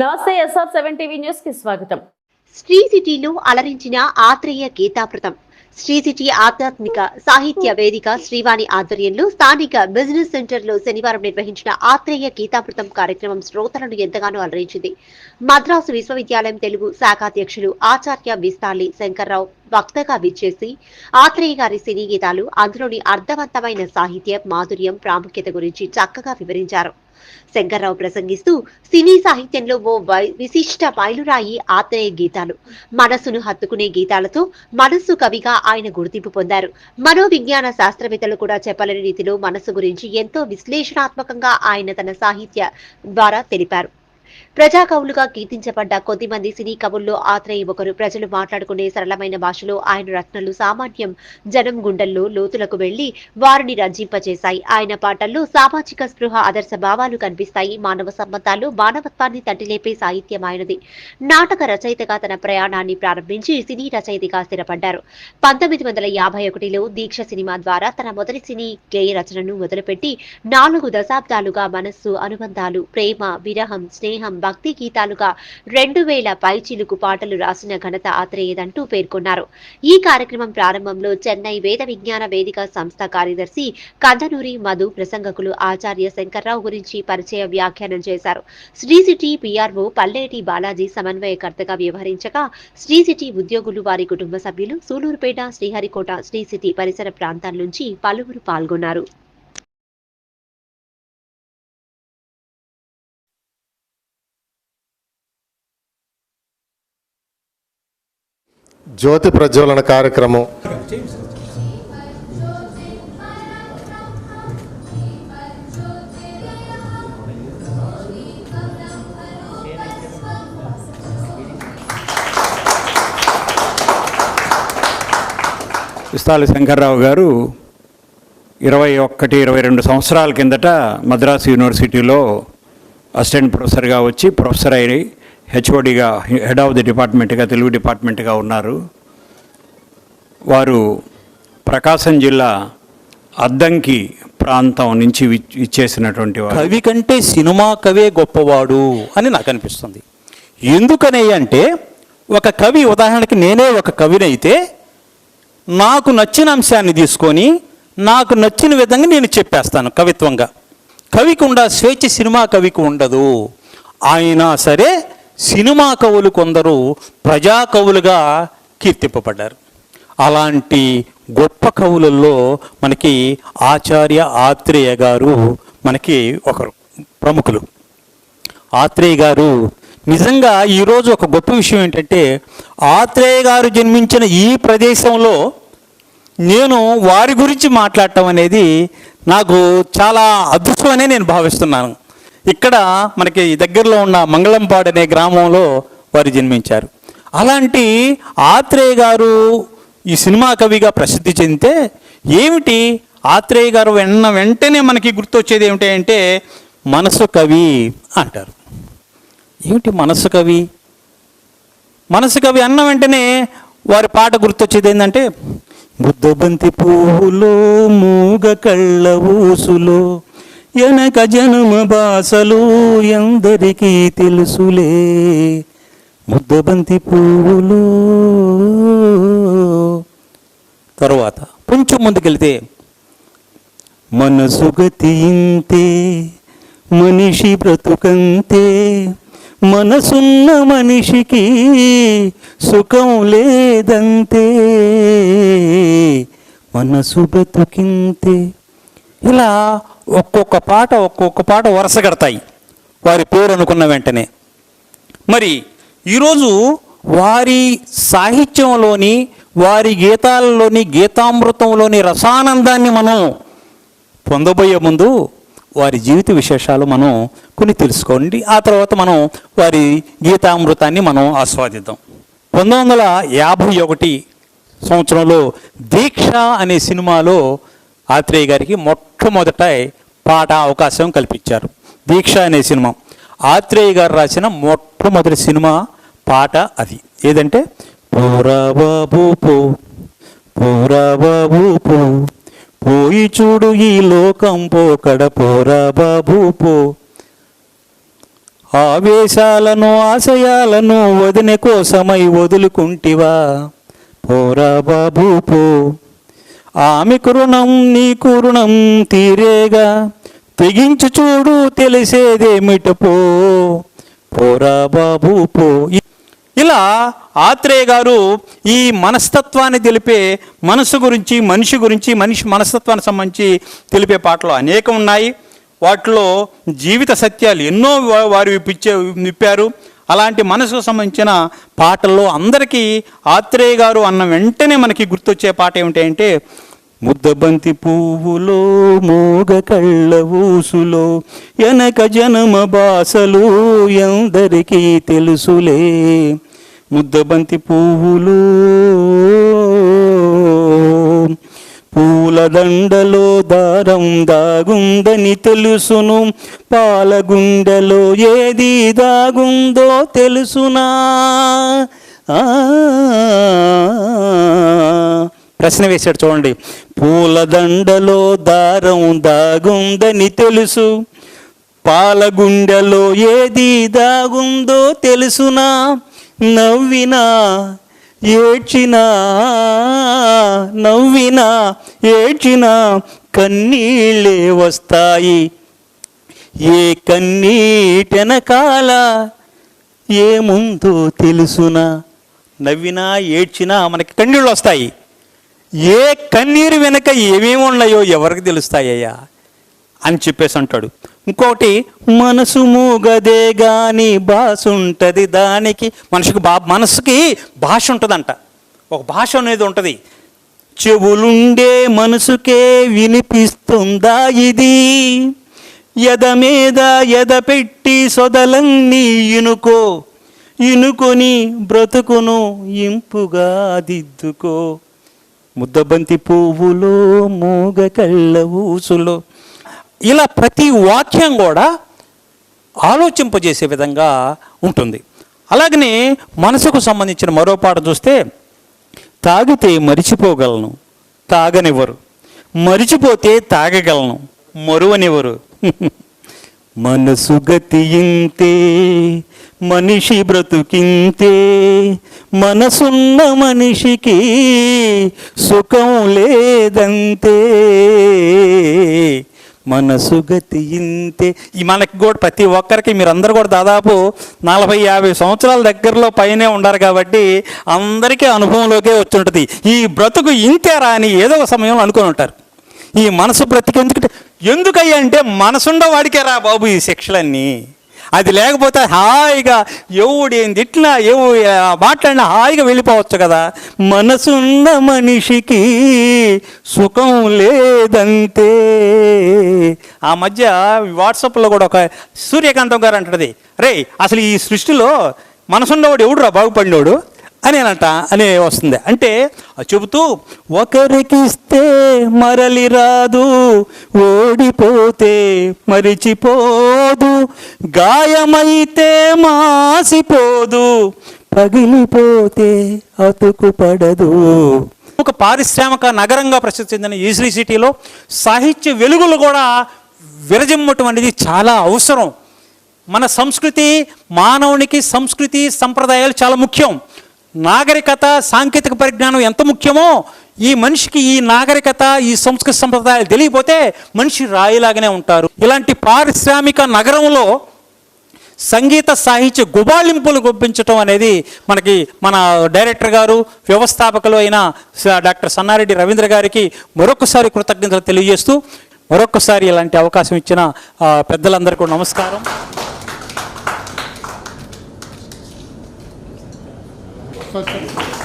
నమస్తే SR seven TV న్యూస్కి స్వాగతం. శ్రీ సిటీలో అలరించిన ఆత్రేయ గీతామృతం. శ్రీ సిటీ ఆధ్యాత్మిక సాహిత్య వేదిక శ్రీవాణి ఆధ్వర్యంలో స్థానిక బిజినెస్ సెంటర్లో శనివారం నిర్వహించిన ఆత్రేయ గీతామృతం కార్యక్రమం శ్రోతలను ఎంతగానో అలరించింది. మద్రాసు విశ్వవిద్యాలయం తెలుగు శాఖాధ్యక్షులు ఆచార్య విస్తాలి శంకర్రావు వక్తగా విచ్చేసి ఆత్రేయ గారి సినీ గీతాలు అందులోని అర్థవంతమైన సాహిత్య మాధుర్యం ప్రాముఖ్యత గురించి చక్కగా వివరించారు. శంకర్రావు ప్రసంగిస్తూ సినీ సాహిత్యంలో ఓ వై- విశిష్ట బయలురాయి ఆత్రేయ గీతాలు. మనసును హత్తుకునే గీతాలతో మనస్సు కవిగా ఆయన గుర్తింపు పొందారు. మనోవిజ్ఞాన శాస్త్రవేత్తలు కూడా చెప్పలేని రీతిలో మనస్సు గురించి ఎంతో విశ్లేషణాత్మకంగా ఆయన తన సాహిత్య ద్వారా తెలిపారు. ప్రజా కవులుగా కీర్తించబడ్డ కొద్దిమంది సినీ కవుల్లో ఆత్రేయ ఒకరు. ప్రజలు మాట్లాడుకునే సరళమైన భాషలో ఆయన రచనలు సామాన్యం జనం గుండెల్లో లోతులకు వెళ్ళి వారిని రంజింపచేశాయి ఆయన పాటల్లో సామాజిక స్పృహ ఆదర్శ భావాలు కనిపిస్తాయి. మానవ సంబంధాలు మానవత్వాన్ని తట్టిలేపే సాహిత్యం ఆయనది. నాటక రచయితగా తన ప్రయాణాన్ని ప్రారంభించి సినీ రచయితగా స్థిరపడ్డారు. పంతొమ్మిది వందల యాభై ఒకటిలో దీక్ష సినిమా ద్వారా తన మొదటి సినీ గేయ రచనను మొదలుపెట్టి నాలుగు దశాబ్దాలుగా మనస్సు అనుబంధాలు ప్రేమ విరహం స్నేహం భక్తి గీతాలుగా రెండు వేల పైచిలుకు పాటలు రాసిన ఘనత ఆత్రేయదంటూ పేర్కొన్నారు. ఈ కార్యక్రమం ప్రారంభంలో చెన్నై వేద విజ్ఞాన వేదిక సంస్థ కార్యదర్శి కందనూరి మధు ప్రసంగకులు ఆచార్య శంకర్రావు గురించి పరిచయ వ్యాఖ్యానం చేశారు. శ్రీ సిటీ పిఆర్ఓ పల్లేటి బాలాజీ సమన్వయకర్తగా వ్యవహరించగా శ్రీ సిటీ ఉద్యోగులు వారి కుటుంబ సభ్యులు సూలూరుపేట శ్రీహరికోట శ్రీ సిటీ పరిసర ప్రాంతాల నుంచి పలువురు పాల్గొన్నారు. జ్యోతి ప్రజ్వలన కార్యక్రమం. విస్తాలి శంకర్రావు గారు ఇరవై ఒక్కటి ఇరవై రెండు సంవత్సరాల కిందట మద్రాసు యూనివర్సిటీలో అసిస్టెంట్ ప్రొఫెసర్గా వచ్చి ప్రొఫెసర్ అయి హెచ్ఓడిగా హెడ్ ఆఫ్ ది డిపార్ట్మెంట్గా తెలుగు డిపార్ట్మెంట్గా ఉన్నారు. వారు ప్రకాశం జిల్లా అద్దంకి ప్రాంతం నుంచి విచ్- ఇచ్చేసినటువంటి కవి కంటే సినిమా కవే గొప్పవాడు అని నాకు అనిపిస్తుంది. ఎందుకని అంటే ఒక కవి ఉదాహరణకి నేనే ఒక కవినైతే నాకు నచ్చిన అంశాన్ని తీసుకొని నాకు నచ్చిన విధంగా నేను చెప్పేస్తాను కవిత్వంగా. కవికి ఉండ స్వేచ్ఛ సినిమా కవికి ఉండదు. అయినా సరే సినిమా కవులు కొందరు ప్రజా కవులుగా కీర్తింపబడ్డారు. అలాంటి గొప్ప కవులలో మనకి ఆచార్య ఆత్రేయ గారు మనకి ఒకరు ప్రముఖులు. ఆత్రేయ గారు నిజంగా ఈరోజు ఒక గొప్ప విషయం ఏంటంటే ఆత్రేయ గారు జన్మించిన ఈ ప్రదేశంలో నేను వారి గురించి మాట్లాడటం అనేది నాకు చాలా అదృష్టమనే నేను భావిస్తున్నాను. ఇక్కడ మనకి దగ్గరలో ఉన్న మంగళంపాడు అనే గ్రామంలో వారు జన్మించారు. అలాంటి ఆత్రేయ గారు ఈ సినిమా కవిగా ప్రసిద్ధి చెందితే ఏమిటి? ఆత్రేయ గారు వెన్న వెంటనే మనకి గుర్తొచ్చేది ఏమిటి అంటే మనసు కవి అంటారు. ఏమిటి మనసు కవి? మనసు కవి అన్న వెంటనే వారి పాట గుర్తొచ్చేది ఏంటంటే బుద్ధబంతి పువ్వులో మూగ కళ్ళ ఊసులో ఎనక జనుమ బాసలు ఎందరికీ తెలుసులే. ముద్దబంతి పువ్వులో తరువాత కొంచెం ముందుకెళ్తే మనసుగతి ఇంతే మనిషి బ్రతుకంతే మనసున్న మనిషికి సుఖం లేదంతే మనసు బ్రతుకింతే ఇలా ఒక్కొక్క పాట ఒక్కొక్క పాట వరుస కడతాయి. వారి పేరు అనుకున్న వెంటనే. మరి ఈరోజు వారి సాహిత్యంలోని వారి గీతాలలోని గీతామృతంలోని రసానందాన్ని మనం పొందబోయే ముందు వారి జీవిత విశేషాలు మనం కొన్ని తెలుసుకోండి. ఆ తర్వాత మనం వారి గీతామృతాన్ని మనం ఆస్వాదిద్దాం. పంతొమ్మిది వందల యాభై ఒకటి సంవత్సరంలో దీక్ష అనే సినిమాలో ఆత్రేయ గారికి మొట్టమొదట పాట అవకాశం కల్పించారు. దీక్ష అనే సినిమా. ఆత్రేయ గారు రాసిన మొట్టమొదటి సినిమా పాట అది. ఏదంటే పోరాబాబు పో పోరాబాబు పో పోయి చూడు ఈ లోకం పోకడ పోరాబాబు పో. ఆవేశాలను ఆశయాలను వదిన కోసమై వదులుకుంటివా? పోరా బాబు పో ఆమెకు రుణం నీకు రుణం తీరేగా? తెగించు చూడు తెలిసేదేమిట పో పోరా బాబు పో ఇలా ఆత్రేయ గారు ఈ మనస్తత్వాన్ని తెలిపే మనసు గురించి మనిషి గురించి మనిషి మనస్తత్వానికి సంబంధించి తెలిపే పాటలు అనేకం ఉన్నాయి. వాటిలో జీవిత సత్యాలు ఎన్నో వారు విప్పించే విప్పారు. అలాంటి మనసుకు సంబంధించిన పాటల్లో అందరికీ ఆత్రేయ గారు అన్న వెంటనే మనకి గుర్తొచ్చే పాట ఏమిటంటే ముద్దబంతి పువ్వులో మోగ కళ్ళ ఊసులో ఎనక జనమ బాసలు ఎందరికీ తెలుసులే. ముద్దబంతి పువ్వులు పూల దండలో దారం దాగుందని తెలుసును పాలగుండెలో ఏది దాగుందో తెలుసునా. ఆ ప్రశ్న వేశాడు చూడండి. పూలదండలో దారం దాగుందని తెలుసు. పాలగుండెలో ఏది దాగుందో తెలుసునా. నవ్వినా ఏడ్చినా నవ్వినా ఏడ్చినా కన్నీళ్ళే వస్తాయి. ఏ కన్నీటెనకాల ఏముందో తెలుసునా. నవ్వినా ఏడ్చినా మనకి కన్నీళ్ళు వస్తాయి. ఏ కన్నీరు వెనక ఏమేమి ఉన్నాయో ఎవరికి తెలుస్తాయ్యా అని చెప్పేసి అంటాడు. ఇంకోటి మనసు మూగదే గాని భాష ఉంటుంది దానికి. మనిషికి బా మనసుకి భాష ఉంటుందంట. ఒక భాష అనేది ఉంటుంది. చెవులుండే మనసుకే వినిపిస్తుందా ఇది? ఎద మీద ఎద పెట్టి సొదలన్నీ ఇనుకో. ఇనుకొని బ్రతుకును ఇంపుగా దిద్దుకో. ముద్దబంతి పువ్వులో మూగ కళ్ళ ఊసులో. ఇలా ప్రతి వాక్యం కూడా ఆలోచింపజేసే విధంగా ఉంటుంది. అలాగనే మనసుకు సంబంధించిన మరో పాట చూస్తే తాగితే మరిచిపోగలను తాగనివ్వరు. మరిచిపోతే తాగగలను మరువనివ్వరు. మనసుగతి ఇంతే మనిషి బ్రతుకింతే మనసున్న మనిషికి సుఖం లేదంతే. మనసుగతి ఇంతే ఈ మనకి కూడా ప్రతి ఒక్కరికి మీరందరూ కూడా దాదాపు నలభై యాభై సంవత్సరాల దగ్గరలో పైనే ఉండరు కాబట్టి అందరికీ అనుభవంలోకే వచ్చి ఉంటుంది. ఈ బ్రతుకు ఇంతేరా అని ఏదో ఒక సమయంలో అనుకుని ఉంటారు. ఈ మనసు బ్రతికి ఎందుకంటే ఎందుకయ్యా అంటే మనసుండ వాడికే రా బాబు ఈ శిక్షలన్నీ. అది లేకపోతే హాయిగా ఎవడు ఏం తిట్టినా ఎవు మాట్లాడినా హాయిగా వెళ్ళిపోవచ్చు కదా. మనసున్న మనిషికి సుఖం లేదంతే ఆ మధ్య వాట్సాప్లో కూడా ఒక సూర్యకాంతం గారు అంటది రే అసలు ఈ సృష్టిలో మనసున్నవాడు ఎవడు రా బాగుపడినోడు? అని అనట అనే వస్తుంది. అంటే చెబుతూ ఒకరికిస్తే మరలి రాదు ఓడిపోతే మరిచిపోదు గాయమైతే మాసిపోదు పగిలిపోతే అతుకుపడదు. ఒక పారిశ్రామిక నగరంగా ప్రసిద్ధి చెందిన ఈశ్రీ సిటీలో సాహిత్య వెలుగులు కూడా విరజిమ్మటం అనేది చాలా అవసరం. మన సంస్కృతి మానవునికి సంస్కృతి సంప్రదాయాలు చాలా ముఖ్యం. నాగరికత సాంకేతిక పరిజ్ఞానం ఎంత ముఖ్యమో ఈ మనిషికి ఈ నాగరికత ఈ సంస్కృతి సంప్రదాయాలు తెలియపోతే మనిషి రాయిలాగానే ఉంటారు. ఇలాంటి పారిశ్రామిక నగరంలో సంగీత సాహిత్య గుబాళింపులు గుప్పించటం అనేది మనకి మన డైరెక్టర్ గారు వ్యవస్థాపకులు అయిన డాక్టర్ సన్నారెడ్డి రవీంద్ర గారికి మరొకసారి కృతజ్ఞతలు తెలియజేస్తూ మరొకసారి ఇలాంటి అవకాశం ఇచ్చిన పెద్దలందరికీ నమస్కారం. సార్